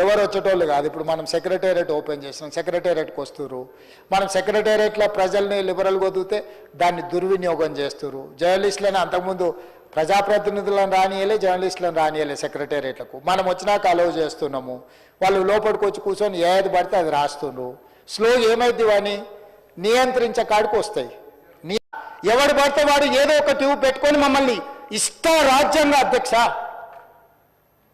ఎవరు వచ్చేటోళ్ళు కాదు. ఇప్పుడు మనం సెక్రటేరియట్ ఓపెన్ చేసినాం సెక్రటేరియట్కి వస్తున్నారు మనం సెక్రటేరియట్లో ప్రజల్ని లిబరల్ వదిలితే దాన్ని దుర్వినియోగం చేస్తున్నారు జర్నలిస్టులను అంతకుముందు ప్రజాప్రతినిధులను రానియలే జర్నలిస్టులను రానియలే సెక్రటేరియట్లకు. మనం వచ్చినాక అలవ్ చేస్తున్నాము. వాళ్ళు లోపలికి వచ్చి కూర్చొని ఏది పడితే అది రాస్తుండ్రు స్లో ఏమైంది వాని నియంత్రించే కాడికి వస్తాయి. ఎవడు పడితే వాడు ఏదో ఒక ట్యూబ్ పెట్టుకొని మమ్మల్ని ఇష్ట రాజ్యాంగ అధ్యక్ష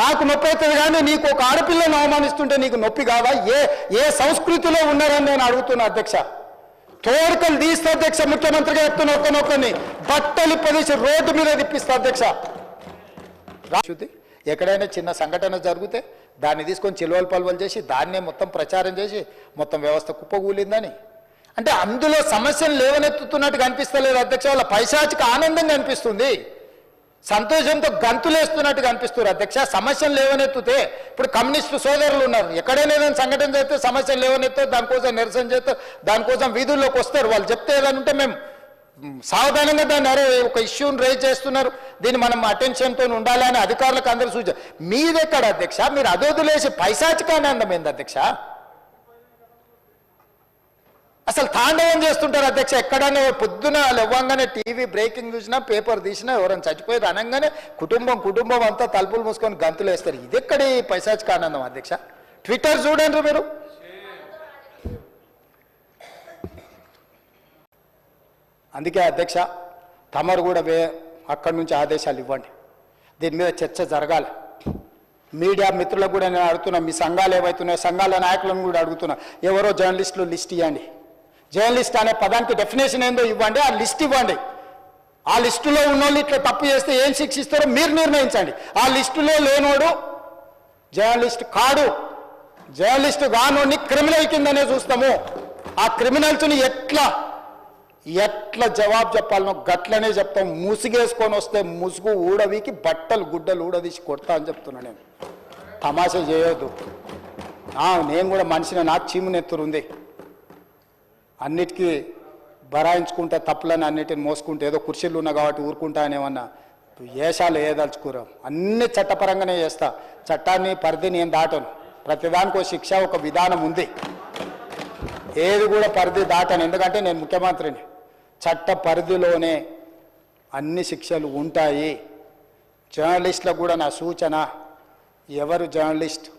నాకు నొప్పి అవుతుంది కానీ నీకు ఒక ఆడపిల్లను అవమానిస్తుంటే నీకు నొప్పి కావా? ఏ ఏ సంస్కృతిలో ఉన్నారని నేను అడుగుతున్నా అధ్యక్ష. తోడుకలు తీస్తే అధ్యక్ష ముఖ్యమంత్రిగా చెప్తున్న ఒక్కనొక్కని బట్టలు పదిసి రోడ్డు మీద తిప్పిస్తా అధ్యక్ష. రాశుతి ఎక్కడైనా చిన్న సంఘటన జరిగితే దాన్ని తీసుకొని చిలువలు పలువలు చేసి దాన్నే మొత్తం ప్రచారం చేసి మొత్తం వ్యవస్థ కుప్పగూలిందని అంటే అందులో సమస్యలు లేవనెత్తుతున్నట్టు కనిపిస్తలేదు అధ్యక్ష వాళ్ళ పైశాచిక ఆనందం కనిపిస్తుంది. సంతోషంతో గంతులేస్తున్నట్టుగా అనిపిస్తారు అధ్యక్ష సమస్యలు లేవనెత్తుతే ఇప్పుడు కమ్యూనిస్టు సోదరులు ఉన్నారు. ఎక్కడైనా ఏదైనా సంఘటన చేస్తే సమస్యలు లేవనెత్తో దానికోసం నిరసన చేస్తే దానికోసం వీధుల్లోకి వస్తారు. వాళ్ళు చెప్తే ఏదైనా ఉంటే మేము మ్, సావధానంగా దాన్ని అరే ఒక ఇష్యూని రేజ్ చేస్తున్నారు. దీన్ని మనం అటెన్షన్తో ఉండాలని అధికారులకు అందరూ సూచన మీదెక్కడ అధ్యక్ష? మీరు అదోదులేసి పైశాచికానందం ఏంది అధ్యక్ష? అసలు తాండవం చేస్తుంటారు అధ్యక్ష. ఎక్కడైనా పొద్దున లేవ్వంగానే టీవీ బ్రేకింగ్ చూసినా పేపర్ తీసినా ఎవరైనా చచ్చిపోయేది అనగానే కుటుంబం కుటుంబం అంతా తలుపులు మూసుకొని గంతులు వేస్తారు. ఇది ఎక్కడి పైశాచిక ఆనందం అధ్యక్ష? ట్విట్టర్ చూడండి మీరు. అందుకే అధ్యక్ష తమరు కూడా వే అక్కడి నుంచి ఆదేశాలు ఇవ్వండి. దీని మీద చర్చ జరగాలి. మీడియా మిత్రులకు కూడా నేను అడుగుతున్నా మీ సంఘాలు ఏవైతున్నాయో సంఘాల నాయకులను కూడా అడుగుతున్నా. ఎవరో జర్నలిస్టులు లిస్ట్ ఇవ్వండి జర్నలిస్ట్ అనే పదానికి డెఫినేషన్ ఏందో ఇవ్వండి ఆ లిస్ట్ ఇవ్వండి. ఆ లిస్టులో ఉన్నోళ్ళు ఇట్లా తప్పు చేస్తే ఏం శిక్షిస్తారో మీరు నిర్ణయించండి. ఆ లిస్టులో లేనోడు జర్నలిస్ట్ కాడు. జర్నలిస్ట్ గానోడిని క్రిమినల్ కిందనే చూస్తాము. ఆ క్రిమినల్స్ని ఎట్లా ఎట్లా జవాబు చెప్పాలనో గట్లనే చెప్తాం. ముసుగేసుకొని వస్తే ముసుగు ఊడవీకి బట్టలు గుడ్డలు ఊడదీసి కొడతా అని చెప్తున్నా నేను. తమాషా చేయొద్దు. నేను కూడా మనిషిని నాకు నెత్తురుంది. అన్నిటికీ బరాయించుకుంటే తప్పులని అన్నిటిని మోసుకుంటే ఏదో కుర్చీలు ఉన్నా కాబట్టి ఊరుకుంటా అనేమన్నా వేషాలు ఏదలుచుకోరా అన్ని చట్టపరంగానే చేస్తా. చట్టాన్ని పరిధి నేను దాటను. ప్రతిదానికి ఒక శిక్ష ఒక విధానం ఉంది. ఏది కూడా పరిధి దాటను. ఎందుకంటే నేను ముఖ్యమంత్రిని. చట్ట పరిధిలోనే అన్ని శిక్షలు ఉంటాయి. జర్నలిస్టులకు కూడా నా సూచన ఎవరు జర్నలిస్ట్